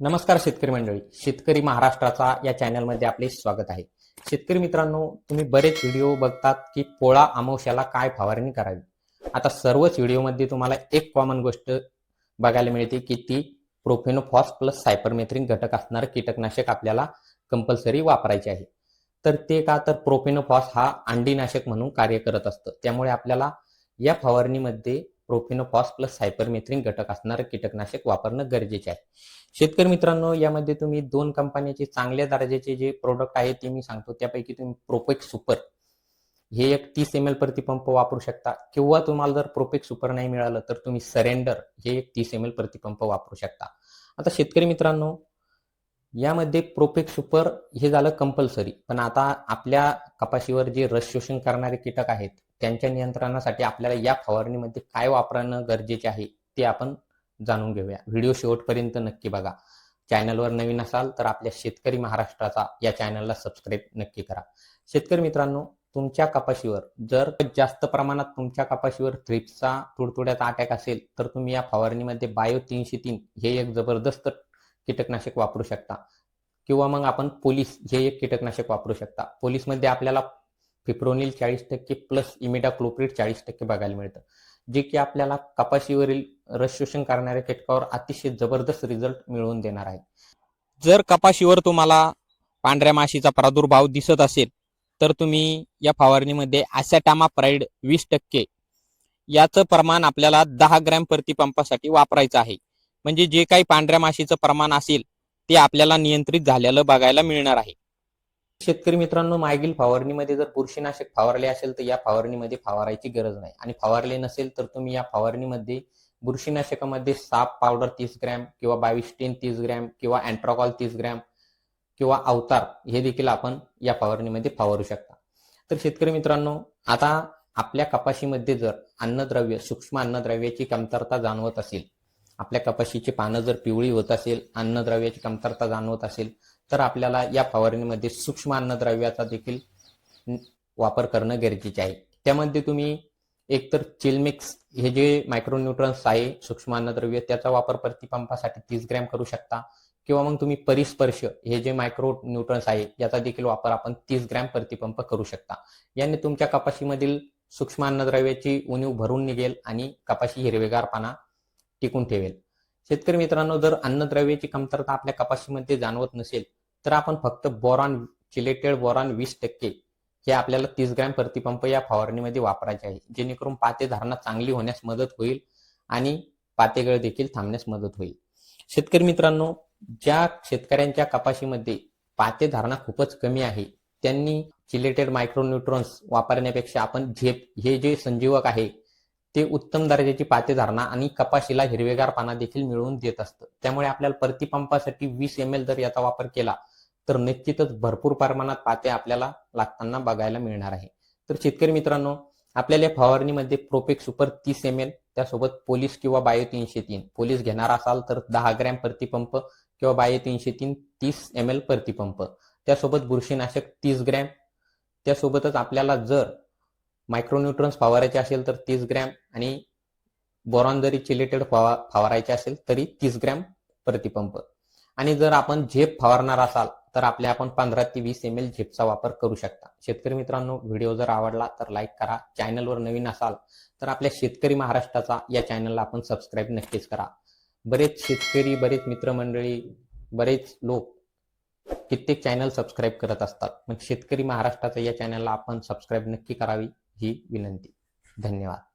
नमस्कार शेतकरी मंडळी. शेतकरी महाराष्ट्राचा या चॅनलमध्ये आपले स्वागत आहे. शेतकरी मित्रांनो तुम्ही बरेच व्हिडिओ बघतात की पोळा अमावश्याला काय फवारणी करावी. आता सर्वच व्हिडिओमध्ये तुम्हाला एक कॉमन गोष्ट बघायला मिळते की ती प्रोफेनोफॉस प्लस सायपरमेथ्रिन घटक असणारं कीटकनाशक आपल्याला कंपल्सरी वापरायचे आहे. तर ते का? तर प्रोफेनोफॉस हा अंडीनाशक म्हणून कार्य करत असतं. त्यामुळे आपल्याला या फवारणीमध्ये प्रोफेनोफॉस प्लस सायपरमेथ्रिन घटक असणारं कीटकनाशक वापरणं गरजेचे आहे. शेतकरी मित्रांनो यामध्ये तुम्ही दोन कंपन्याचे चांगल्या दर्जाचे जे प्रोडक्ट आहे ते मी सांगतो. त्यापैकी तुम्ही प्रोपेक सुपर हे एक तीस एम एल प्रतिपंप वापरू शकता. किंवा तुम्हाला जर प्रोपेक सुपर नाही मिळालं तर तुम्ही सरेंडर हे एक तीस एम एल प्रतिपंप वापरू शकता. आता शेतकरी मित्रांनो यामध्ये प्रोपेक सुपर हे झालं कंपल्सरी पण आता आपल्या कपाशीवर जे रस शोषण करणारे कीटक आहेत त्यांच्या नियंत्रणासाठी आपल्याला या फवारणीमध्ये काय वापरणं गरजेचे आहे ते आपण जाणून घेऊया. व्हिडिओ शेवटपर्यंत नक्की बघा. चॅनलवर नवीन असाल तर आपल्या शेतकरी महाराष्ट्राचा या चॅनलला सबस्क्राईब नक्की करा. शेतकरी मित्रांनो तुमच्या कपाशीवर जर जास्त प्रमाणात तुमच्या कपाशीवर थ्रिप्सचा तुडतुड्याचा अटॅक असेल तर तुम्ही या फवारणीमध्ये बायो तीनशे तीन हे एक जबरदस्त कीटकनाशक वापरू शकता. किंवा मग आपण पोलीस हे एक कीटकनाशक वापरू शकता. पोलीसमध्ये आपल्याला फिप्रोनिल चाळीस टक्के प्लस इमिडा क्लोप्रिट चाळीस टक्के बघायला मिळतं. जे की आपल्याला कपाशीवरील रस शोषण करणाऱ्या कीटकावर अतिशय जबरदस्त रिझल्ट मिळवून देणार आहे. जर कपाशीवर तुम्हाला पांढऱ्या माशीचा प्रादुर्भाव दिसत असेल तर तुम्ही या फवारणीमध्ये ॲसॅटामा प्राईड वीस टक्के याचं प्रमाण आपल्याला दहा ग्रॅम प्रतिपंपासाठी वापरायचं आहे. म्हणजे जे काही पांढऱ्या माशीचं प्रमाण असेल ते आपल्याला नियंत्रित झालेलं बघायला मिळणार आहे. शेतकरी मित्रांनो मागील फवारणीमध्ये जर बुरशीनाशक फवारले असेल तर या फवारणीमध्ये फवारायची गरज नाही. आणि फवारले नसेल तर तुम्ही या फवारणीमध्ये बुरशीनाशकामध्ये साप पावडर तीस ग्रॅम किंवा बावीस तीस ग्रॅम किंवा अँट्रॉकॉल तीस ग्रॅम किंवा अवतार हे देखील आपण या फवारणीमध्ये फवारू शकता. तर शेतकरी मित्रांनो आता आपल्या कपाशीमध्ये जर अन्नद्रव्य सूक्ष्म अन्नद्रव्याची कमतरता जाणवत असेल आपल्या कपाशीची पानं जर पिवळी होत असेल अन्नद्रव्याची कमतरता जाणवत असेल तर आपल्याला या फवारणीमध्ये सूक्ष्म अन्नद्रव्याचा देखील वापर करणं गरजेचे आहे. त्यामध्ये तुम्ही एकतर चिलमिक्स हे जे मायक्रोन्यूट्रन्स आहे सूक्ष्म अन्नद्रव्य त्याचा वापर प्रतिपंपासाठी तीस ग्रॅम करू शकता. किंवा मग तुम्ही परिस्पर्श हे जे मायक्रो न्यूट्रन्स आहे याचा देखील वापर आपण तीस ग्रॅम प्रतिपंप करू शकता. याने तुमच्या कपाशीमधील सूक्ष्म अन्नद्रव्याची उणीव भरून निघेल आणि कपाशी हिरवेगारपणा टिकून ठेवेल. शेतकरी मित्रांनो जर अन्नद्रव्याची कमतरता आपल्या कपाशीमध्ये जाणवत नसेल तर आपण फक्त बोरॉन चिलेटेड बोरॉन वीस टक्के हे आपल्याला तीस ग्रॅम प्रतिपंप या फवारणीमध्ये वापरायचे आहे. जेणेकरून पाते धारणा चांगली होण्यास मदत होईल आणि पातेगळ देखील थांबण्यास मदत होईल. शेतकरी मित्रांनो ज्या शेतकऱ्यांच्या कपाशीमध्ये पाते धारणा खूपच कमी आहे त्यांनी चिलेटेड मायक्रोन्यूट्रॉन्स वापरण्यापेक्षा आपण झेप हे जे संजीवक आहे ते उत्तम दर्जाची पाते धारणा आणि कपाशीला हिरवेगार पाना देखील मिळवून देत असतं. त्यामुळे आपल्याला प्रतिपंपासाठी वीस एम एल जर याचा वापर केला तर निश्चितच भरपूर प्रमाणात पाते आपल्याला लागताना बघायला मिळणार आहे. तर शेतकरी मित्रांनो आपल्याला या फवारणीमध्ये प्रोपेक सुपर तीस एम एल त्यासोबत पोलीस किंवा बायो तीनशे तीन. पोलीस घेणार असाल तर दहा ग्रॅम प्रतिपंप किंवा बायो तीनशे तीन तीस एम एल प्रतिपंप. त्यासोबत बुरशीनाशक तीस ग्रॅम. त्यासोबतच आपल्याला जर मायक्रोन्युट्रन्स फवारायचे असेल तर तीस ग्रॅम आणि बोरॉन जरी चिलेटेड फवा फवारायचे असेल तरी तीस ग्रॅम प्रतिपंप. आणि जर आपण झेप फवारणार असाल तर आपल्या आपण पंधरा ते वीस एम एल झेपचा वापर करू शकता. शेतकरी मित्रांनो व्हिडिओ जर आवडला तर लाईक करा. चॅनलवर नवीन असाल तर आपल्या शेतकरी महाराष्ट्राचा या चॅनलला आपण सबस्क्राईब नक्कीच करा. बरेच शेतकरी बरेच मित्रमंडळी बरेच लोक कित्येक चॅनल सबस्क्राईब करत असतात. मग शेतकरी महाराष्ट्राचा या चॅनलला आपण सबस्क्राईब नक्की करावी ही विनंती. धन्यवाद.